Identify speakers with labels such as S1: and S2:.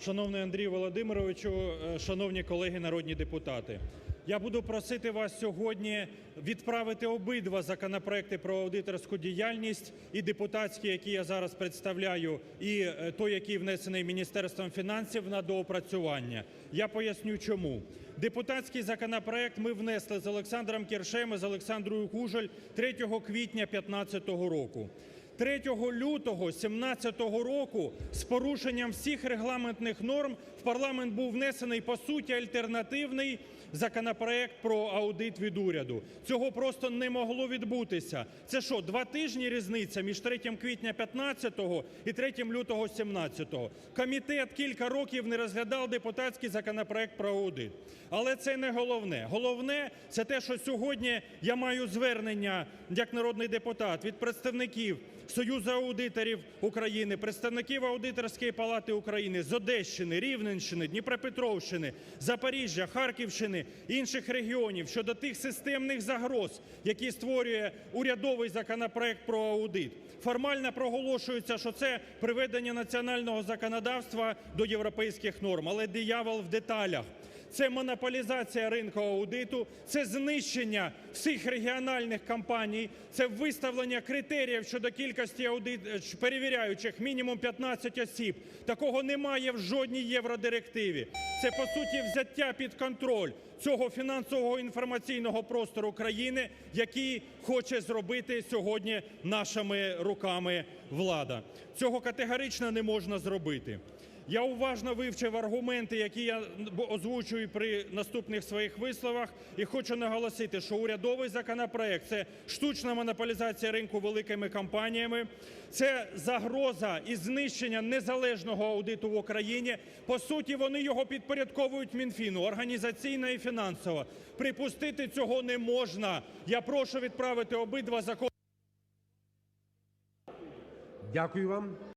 S1: Шановний Андрій Володимировичу, е, шановні колеги народні депутати! Я буду просити вас сьогодні відправити обидва законопроекти про аудиторську діяльність і депутатський, який я зараз представляю, і е, той, який внесений Міністерством фінансів на доопрацювання. Я поясню чому. Депутатський законопроект ми внесли з Олександром Кіршем і з Олександрою Кужель 3 квітня 2015 року. 3 лютого 2017 року з порушенням всіх регламентних норм в парламент був внесений по суті альтернативний законопроект про аудит від уряду. Цього просто не могло відбутися. Це що, два тижні різниця між 3 квітня 2015 і 3 лютого 2017? Комітет кілька років не розглядав депутатський законопроект про аудит. Але це не головне. Головне – це те, що сьогодні я маю звернення як народний депутат від представників Союзу аудиторів України, представників Аудиторської палати України з Одещини, Рівненщини, Дніпропетровщини, Запоріжжя, Харківщини, інших регіонів щодо тих системних загроз, які створює урядовий законопроект про аудит. Формально проголошується, що це приведення національного законодавства до європейських норм, але диявол в деталях. Це монополізація ринку аудиту, це знищення всіх регіональних компаній, це виставлення критеріїв щодо кількості аудит... перевіряючих мінімум 15 осіб. Такого немає в жодній євродирективі. Це по суті взяття під контроль цього фінансового інформаційного простору країни, який хоче зробити сьогодні нашими руками влада. Цього категорично не можна зробити. Я уважно вивчив аргументи, які я озвучую при наступних своїх висловах і хочу наголосити, що урядовий законопроект – це штучна монополізація ринку великими компаніями, це загроза і знищення незалежного аудиту в Україні. По суті, вони його підпорядковують Мінфіну організаційно і фінансово. Припустити цього не можна. Я прошу відправити обидва закони.
S2: Дякую вам.